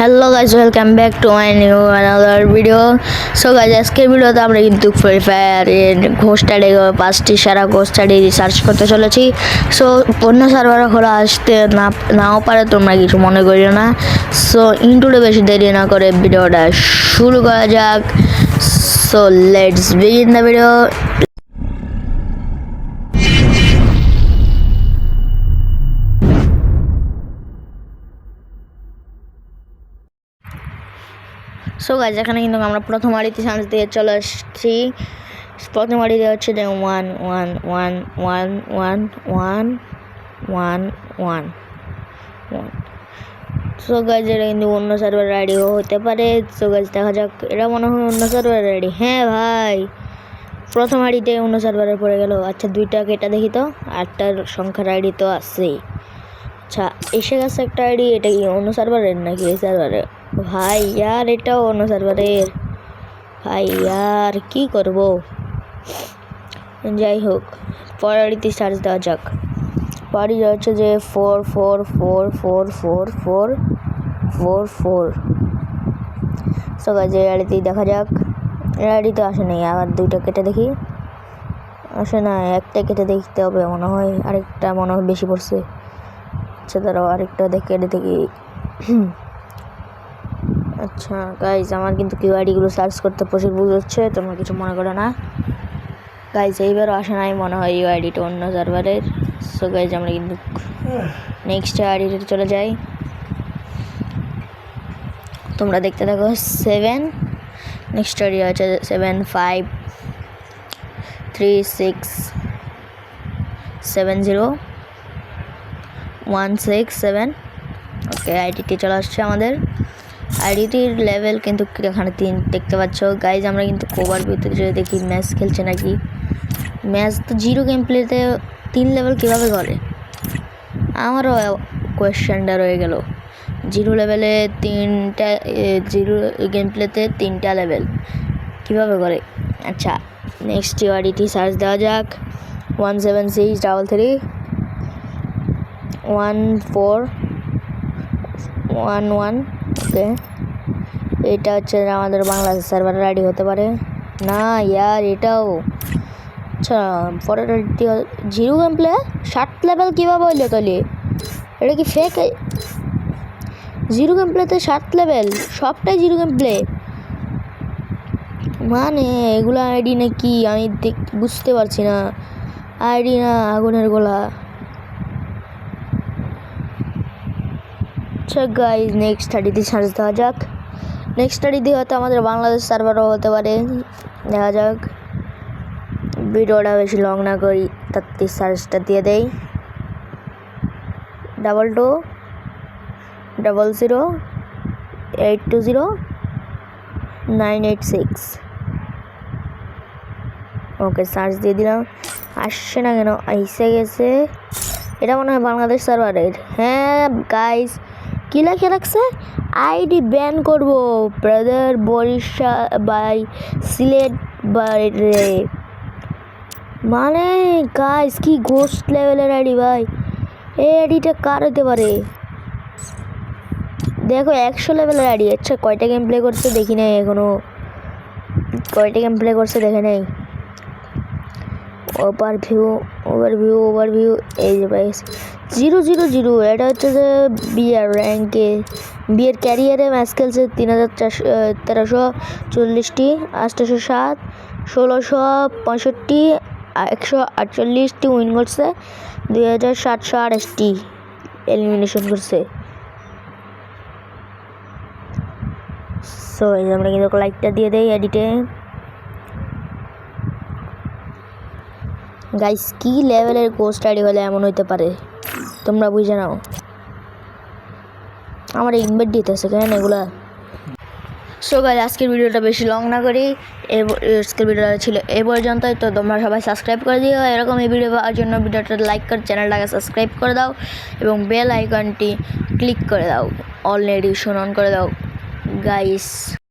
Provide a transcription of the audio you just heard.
Hello guys welcome back to my new another video so guys আজকের ভিডিওতে আমরা কিন্তু ফ্রি ফায়ারের ঘোষটাডি পাঁচটি সারা ঘোষটাডি রিসার্চ করতে চলেছি। সো অন্য সার্ভার খোলা আসতে না, নাও পারে, তোমরা কিছু মনে করিও না। সো ইন্টুতে বেশি দেরি না করে ভিডিওটা শুরু করা যাক। So let's begin the video so guys এখানে কিন্তু আমরা প্রথম আড়িতে চান্স দিয়ে চলে এসেছি প্রথম আড়িতে হচ্ছে যে one one one one one one one one one so guys এটা কিন্তু অন্য সার্ভার আইডিও হতে পারে। সো গাইজ দেখা যাক এটা মনে হয় অন্য সার্ভার আইডি হ্যাঁ ভাই, প্রথম আইডিতে অন্য সার্ভারে পড়ে গেল। আচ্ছা দুইটা কেটা দেখি তো। আটটার সংখ্যার আইডি তো আছেই। আচ্ছা এসে গেছে একটা আইডি, এটা কি অন্য সার্ভারের নাকি এই সার্ভারে ভাই, আর এটাও অন্য সার্ভারের ভাই, আর কি করব? যাই হোক পরের আইডিতে সার্চ দেওয়া যাক। বাড়ি হচ্ছে যে four four four four four four four four so guys এই দেখা যাক। এই আইডি তো আসে নাই, আবার দুইটা কেটে দেখি। আসে না, একটা কেটে দেখতে হবে মনে হয়, আরেকটা মনে হয় বেশি পড়ছে। আচ্ছা দাঁড়াও, আরেকটা দেখে দেখি আচ্ছা গাইজ আমার কিন্তু কিউ আইডিগুলো সার্চ করতে প্রচুর ভুল হচ্ছে তোমরা কিছু মনে করো না। গাইজ এইবারও আসে নাই, মনে হয় ইউ আইডিটা অন্য সার্ভারের সো গাইজ আমরা কিন্তু নেক্সট আইডিতে চলে যাই। তোমরা দেখতে থাকো সেভেন নেক্সট আইডি আছে seven five three six seven zero one six seven okay আইডিটি চলে আসছে আমাদের। আইডিটির লেভেল কিন্তু এখানে তিন, দেখতে পাচ্ছ। গাইজ আমরা কিন্তু কোভার ভিতরে দেখি ম্যাচ খেলছে নাকি? ম্যাচ তো জিরো গেম প্লেতে তিন লেভেল কীভাবে করে আমারও কোয়েশ্চেনটা রয়ে গেল। জিরো লেভেলে তিনটা জিরো গেম প্লেতে তিনটা লেভেল কীভাবে করে আচ্ছা নেক্সট আইডিটি সার্চ দেওয়া যাক। One seven six double three one four one one okay এটা হচ্ছে আমাদের বাংলাদেশ সার্ভারের আইডি হতে পারে। না ইয়ার, এটাও। আচ্ছা পরের জিরো গেম প্লে ষাট লেভেল কীভাবে হইল তাহলে? এটা কি ফেক জিরো গেম প্লেতে ষাট লেভেল সবটাই জিরো গেম প্লে মানে এগুলো আইডি নাকি আমি দেখ বুঝতে পারছি না। আইডি না আগুনের গোলা। আচ্ছা গাইজ নেক্সট স্টাডিতে সার্চ দেওয়া যাক। নেক্সট স্টাডিতে হয়তো আমাদের বাংলাদেশ সার্ভারও হতে পারে। দেখা যাক। ভিডিওটা বেশি লং না করি, তাতে সার্চটা দিয়ে দেই। Double two double zero eight two zero nine eight six okay search দিয়ে দিলাম। আসছে না কেন? আইসে গেছে। এটা মনে হয় বাংলাদেশ সার্ভারের হ্যাঁ গাইস কী লেখে রাখছে? আইডি ব্যান করব, ব্রাদার বরিশাল বাই সিলেট বাইরে মানে গাইস কি গোস্ট লেভেলের আইডি ভাই? এই আইডিটা কার হতে পারে? দেখো, একশো লেভেলের আইডি আচ্ছা কয়টা গেম প্লে করছে দেখি নাই এখনও। কয়টা গেম প্লে করছে দেখে নেই। Over view over view over view এই যে ভাই জিরো জিরো জিরো। এটা হচ্ছে যে বিয়ার র্যাঙ্কে বিয়ের ক্যারিয়ারে ম্যাচ খেলছে তিন হাজার চারশো তেরোশো চল্লিশটি আটশোশো সাত, ষোলোশো পঁয়ষট্টি, একশো আটচল্লিশটি উইন করছে, দুই হাজার সাতশো আঠাশটি এলিমিনেশন করছে। সো এই আমরা কিন্তু লাইকটা দিয়ে দেই এডিটে গাইস কি লেভেলের কোস্ট আইডি হলে এমন হইতে পারে? তোমরা বুঝে নাও। আমার ইনভাইট দিতেছে কেন এগুলা? সো গাইজ আজকের ভিডিওটা বেশি লং না করি। আজকের ভিডিওটা ছিল এই পর্যন্তই। তো তোমরা সবাই সাবস্ক্রাইব করে দিও। এরকম এই ভিডিও পাওয়ার জন্য ভিডিওটা লাইক করে চ্যানেলটাকে সাবস্ক্রাইব করে দাও এবং বেল আইকনটি ক্লিক করে দাও। অল নোটিফিকেশন অন করে দাও। গাইস